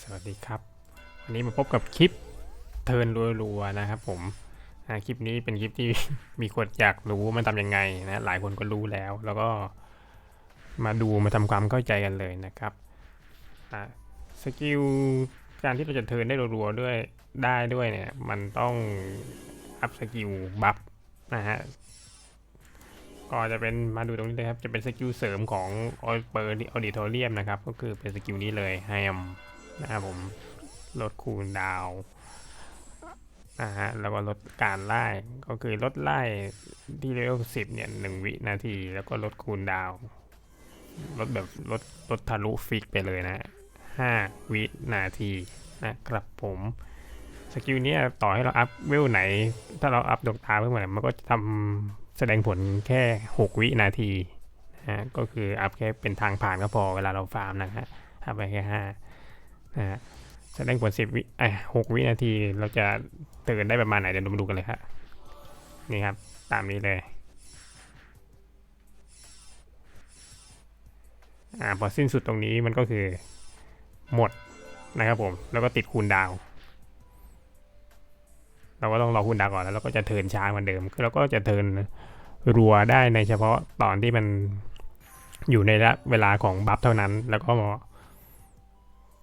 สวัสดีครับ วันนี้มาพบกับคลิปเทิร์นรัวๆนะครับผมคลิปนี้เป็นคลิปที่มีคนอยากรู้มันทำยังไงนะหลายคนก็รู้แล้ว แล้วก็มาดูมาทำความเข้าใจกันเลยนะครับสกิลการที่เราจะเทิร์นได้รัวๆด้วยได้ด้วยเนี่ยมันต้องอัพสกิลบัฟนะฮะก็จะเป็นมาดูตรงนี้เลยครับ จะเป็นสกิลเสริมของออเปอร์ออดิทอเรียมนะครับ ก็คือเป็นสกิลนี้เลยไฮม นะครับผมลดคูลดาวนะฮะแล้วก็ลดการไล่ก็คือลดไล่ที่เลเวลสิบเนี่ยหนึ่งวินาที แล้วก็ลดคูลดาวลดแบบลดลดทะลุฟิกไปเลยนะห้าวินาทีนะครับผมสกิลนี้ต่อให้เราอัพเวลไหน ถ้าเราอัพดวงตาเพิ่มมามันก็จะทำแสดงผลแค่ 6 วินาทีนะฮะก็คืออัพแค่เป็นทางผ่านก็พอเวลาเราฟาร์มนะฮะอัพไปแค่ห้า นะฮะแสดงผลสิบวิไอ้หกวินาทีเราจะตื่นได้ประมาณไหนเดี๋ยวเรามาดูกันเลยครับนี่ครับตามนี้เลยอ่าพอสิ้นสุดตรงนี้มันก็คือหมดนะครับผม แล้วก็ติดคูณดาว เราก็ต้องรอคูณดาวก่อนแล้วเราก็จะเทินช้าเหมือนเดิมคือเราก็จะเทินรัวได้ในเฉพาะตอนที่มันอยู่ในระเวลาของบัฟเท่านั้น แล้วก็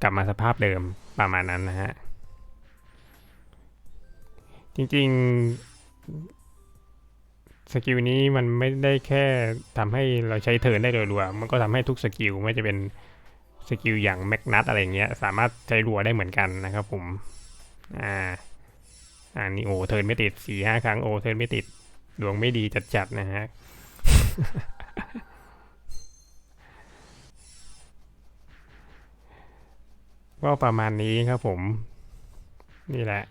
กลับมาสภาพเดิมประมาณนั้นนะฮะ จริงๆ สกิลนี้มันไม่ได้แค่ทำให้เราใช้เทิร์นได้โดยรัวๆมันก็ทำให้ทุกสกิลไม่จะเป็นสกิลอย่างแมกนัตอะไรเงี้ย สามารถใช้รัวได้เหมือนกันนะครับผม อ่าอ่านี่โอเทิร์นไม่ติดสี่ห้าครั้งโอเทิร์นไม่ติด ดวงไม่ดีจัดๆนะฮะ ก็ประมาณนี้ครับผม นี่แหละ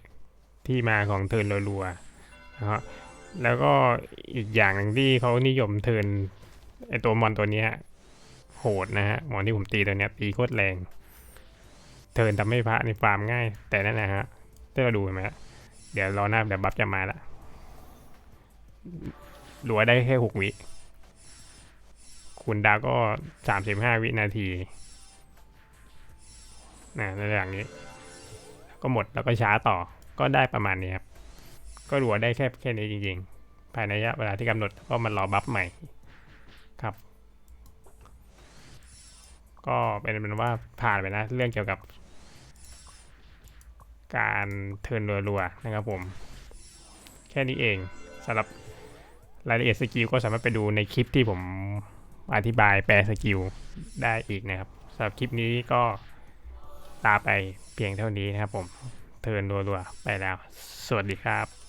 ที่มาของเทินรัวๆนะฮะแล้วก็อีกอย่างหนึ่งที่เขานิยมเทินไอตัวมอนตัวเนี้ยโหดนะฮะมอนที่ผมตีตัวเนี้ยตีโคตรแรง เทินทำให้พระในฟาร์มง่าย แต่นั่นนะฮะถ้าเราดูเห็นไหมเดี๋ยวรอหน้าเดี๋ยวบัฟจะมาละรัวได้แค่หกวิ คุณดาวก็สามสิบห้าวินาที นะในอย่างนี้ ก็หมดแล้วก็ช้าต่อก็ได้ประมาณนี้ครับก็รัวได้แค่แค่นี้จริง ๆ ภายในระยะเวลาที่กำหนดก็มันรอบัฟใหม่ครับ ก็เป็นเป็นว่าผ่านไปนะ เรื่องเกี่ยวกับ การเทิร์นรัวๆนะครับผม แค่นี้เองสำหรับรายละเอียดสกิลก็สามารถไปดูในคลิปที่ผมอธิบายแปลสกิลได้อีกนะครับสำหรับคลิปนี้ก็ ตาไปเพียงเท่านี้นะครับผมเทิร์นรัวๆไปแล้ว สวัสดีครับ